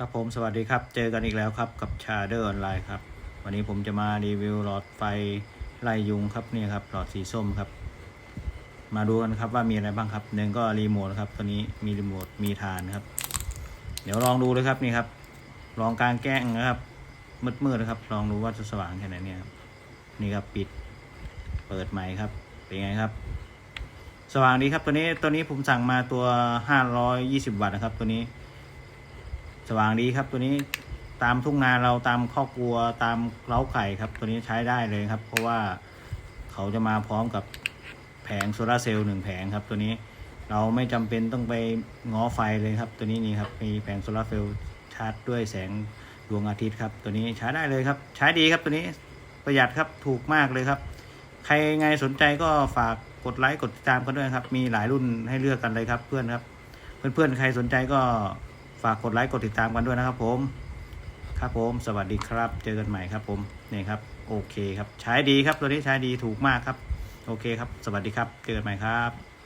ครับผมสวัสดีครับ เจอกันอีกแล้วครับกับชาเดอร์ออนไลน์ครับ วันนี้ผมจะมารีวิวหลอดไฟไล่ยุงครับนี่ครับหลอดสีส้มครับ มาดูกันครับว่ามีอะไรบ้างครับหนึ่งก็รีโมทครับตัวนี้มีรีโมทมีฐานครับ เดี๋ยวลองดูเลยครับนี่ครับ ลองกลางแก้งนะครับมืดๆนะครับ ลองดูว่าจะสว่างแค่ไหนเนี่ยครับนี่ครับปิดเปิดใหม่ครับ เป็นไงครับ สว่างดีครับตัวนี้ตัวนี้ผมสั่งมาตัว 520 วัตต์นะครับ ตัวนี้ สว่างดีครับ ตัวนี้ตามทุ่งนาเราตามครอบครัวตามเล้าไก่ครับ ตัวนี้ใช้ได้เลยครับ เพราะว่าเขาจะมาพร้อมกับแผงโซลาร์เซลล์หนึ่งแผงครับ ตัวนี้เราไม่จำเป็นต้องไปง้อไฟเลยครับ ตัวนี้นี่ครับมีแผงโซลาร์เซลล์ชาร์จด้วยแสงดวงอาทิตย์ครับ ตัวนี้ใช้ได้เลยครับ ใช้ดีครับตัวนี้ประหยัดครับถูกมากเลยครับ ใครไงสนใจก็ฝากกดไลค์กดติดตามกันด้วยครับ มีหลายรุ่นให้เลือกกันเลยครับ เพื่อนครับ เพื่อนๆใครสนใจก็ ฝากกดไลค์กดติดตามกันด้วยนะครับผมครับผม สวัสดีครับ เจอกันใหม่ครับผมนี่ครับ โอเคครับ ใช้ดีครับ ตัวนี้ใช้ดีถูกมากครับ โอเคครับ สวัสดีครับ เจอกันใหม่ครับ